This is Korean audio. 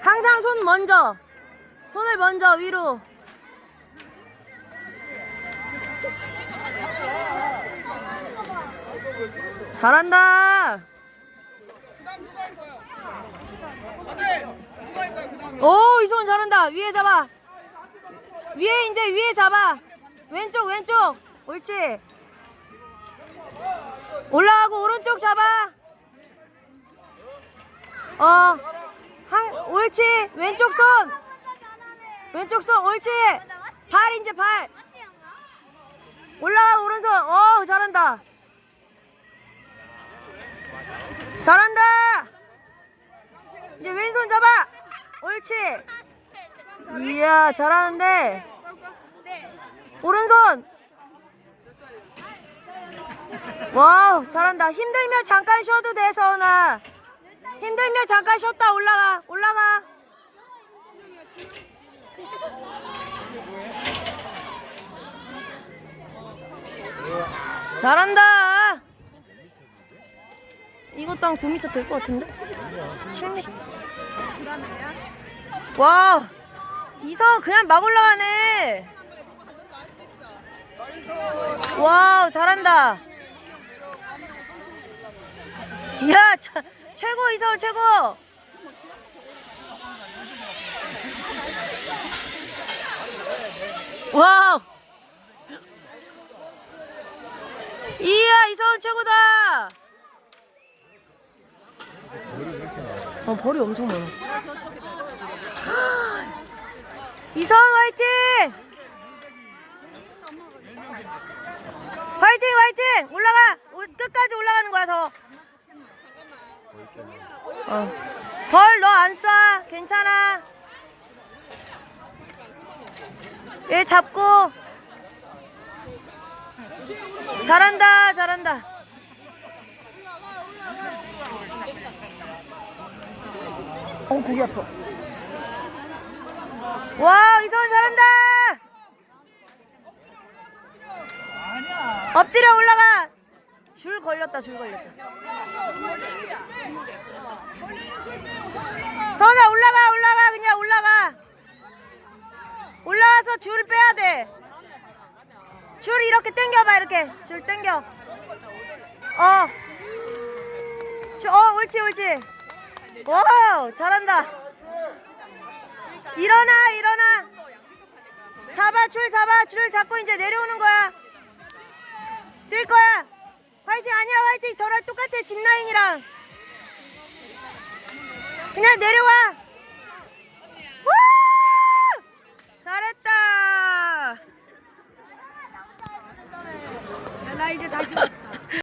항상 손 먼저. 손을 먼저 위로. 잘한다. 오, 이 손 잘한다. 위에 잡아. 위에 이제 위에 잡아. 왼쪽 왼쪽. 옳지. 올라가고 오른쪽 잡아. 어. 한 옳지. 왼쪽 손. 왼쪽 손 옳지. 발 이제 발. 올라가 오른손. 어, 잘한다. 잘한다. 이제 왼손 잡아. 옳지. 이야, 잘하는데. 오른손. 와우, 잘한다. 힘들면 잠깐 쉬어도 돼, 서은아. 힘들면 잠깐 쉬었다 올라가. 올라가. 잘한다. 이것도 한 9m 될 것 같은데? 7m. 와, 이성 그냥 막 올라가네. 와우, 잘한다. 야, 자, 최고 이성 최고. 와우. 이야, 이성 최고다. 어, 벌이 엄청 많아. 이성 화이팅! 화이팅 화이팅! 올라가! 올- 끝까지 올라가는 거야 더. 어. 벌너 안 쏴. 괜찮아. 얘 잡고. 잘한다 잘한다. 어 고기 아파. 와 이선 잘한다. 엎드려 올라가. 줄 걸렸다 줄 걸렸다. 선아 올라가 올라가 그냥 올라가. 올라와서 줄을 빼야 돼. 줄 이렇게 당겨봐 이렇게 줄 당겨. 어. 줄, 어 옳지 옳지. 와우 잘한다. 일어나 일어나. 잡아 줄 잡아 줄 잡고 이제 내려오는 거야. 뛸 거야. 화이팅 저랑 똑같아 짚라인이랑. 그냥 내려와. 와! 잘했다. 나 이제 다시